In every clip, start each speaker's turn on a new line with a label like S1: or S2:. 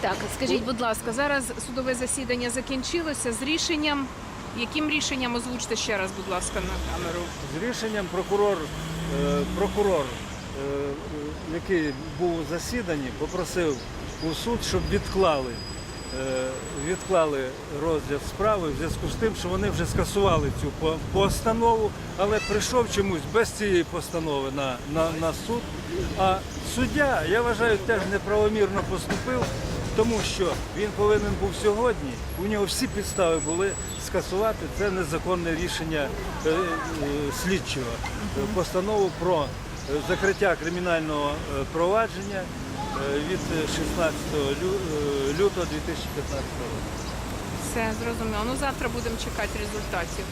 S1: Так, скажіть, будь ласка, зараз судове засідання закінчилося з рішенням. Яким рішенням озвучте ще раз, будь ласка, на камеру?
S2: З рішенням прокурор, е, прокурор, е, е, який був у засіданні, попросив у суд, щоб відклали, відклали розгляд справи в зв'язку з тим, що вони вже скасували цю постанову, але прийшов чомусь без цієї постанови на, на, на суд. А суддя, я вважаю, теж неправомірно поступив, тому що він повинен був сьогодні. У нього всі підстави були скасувати це незаконне рішення е, е, слідчого. Постанову про е, закриття кримінального провадження від е, 16 е, лютого 2015 року.
S1: Все зрозуміло. Ну завтра будемо чекати результатів.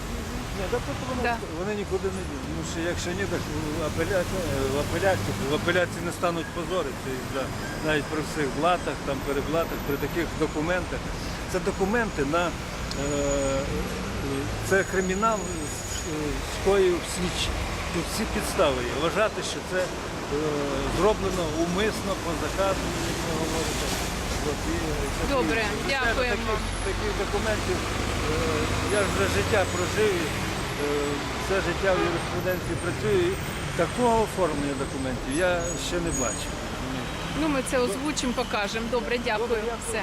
S2: Ні, так от вони,
S1: Да.
S2: вони нікуди не дійдуть. Ну, що якщо ні, так в апеляції, в апеляції, в апеляції не стануть позоритися і да, навіть при всіх блатах, там переблатах, при таких документах. Це документи на е, це кримінал з- скоїв слідчі. Тут всі підстави є. Вважати, що це е, зроблено умисно по заказу, як ви говорите.
S1: Добре, дякуємо.
S2: Таких, таких документів е, я вже життя прожив, і, е, все життя в юриспруденції працюю. І такого оформлення документів я ще не бачив.
S1: Ну ми це озвучимо, покажемо. Добре, дякую. Все.